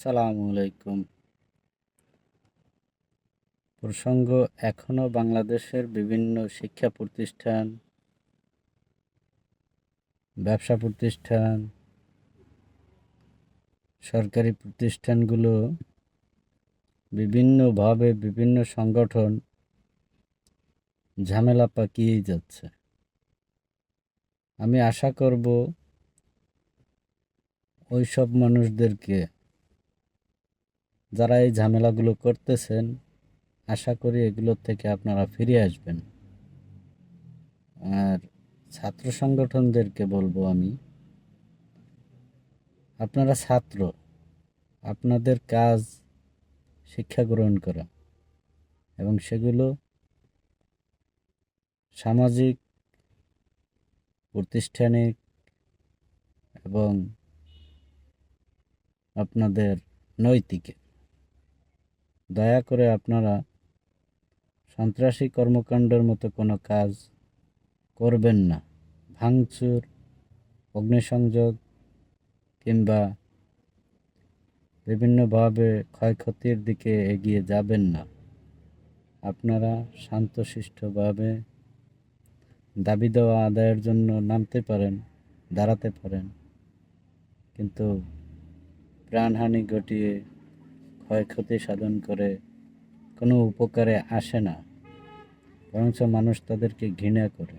আসসালামু আলাইকুম। প্রসঙ্গ এখনও বাংলাদেশের বিভিন্ন শিক্ষা প্রতিষ্ঠান, ব্যবসা প্রতিষ্ঠান, সরকারি প্রতিষ্ঠানগুলো বিভিন্নভাবে বিভিন্ন সংগঠন ঝামেলা পাকিয়েই যাচ্ছে। আমি আশা করব ওই সব মানুষদেরকে যারা এই ঝামেলাগুলো করতেছেন, আশা করি এগুলোর থেকে আপনারা ফিরে আসবেন। আর ছাত্র সংগঠনদেরকে বলব আমি, আপনারা ছাত্র, আপনাদের কাজ শিক্ষা গ্রহণ করা এবং সেগুলো সামাজিক, প্রতিষ্ঠানিক এবং আপনাদের নৈতিকে দয়া করে আপনারা সন্ত্রাসী কর্মকাণ্ডের মতো কোনো কাজ করবেন না। ভাঙচুর, অগ্নিসংযোগ কিংবা বিভিন্নভাবে ক্ষয়ক্ষতির দিকে এগিয়ে যাবেন না। আপনারা শান্তশিষ্টভাবে দাবি দেওয়া আদায়ের জন্য নামতে পারেন, দাঁড়াতে পারেন, কিন্তু প্রাণহানি ঘটিয়ে ক্ষয়ক্ষতি সাধন করে, কোনো উপকারে আসে না, বরঞ্চ মানুষ তাদেরকে ঘৃণা করে।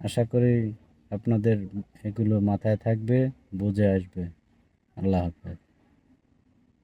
আশা করি আপনাদের এগুলো মাথায় থাকবে, বুঝে আসবে। আল্লাহ হাফেজ।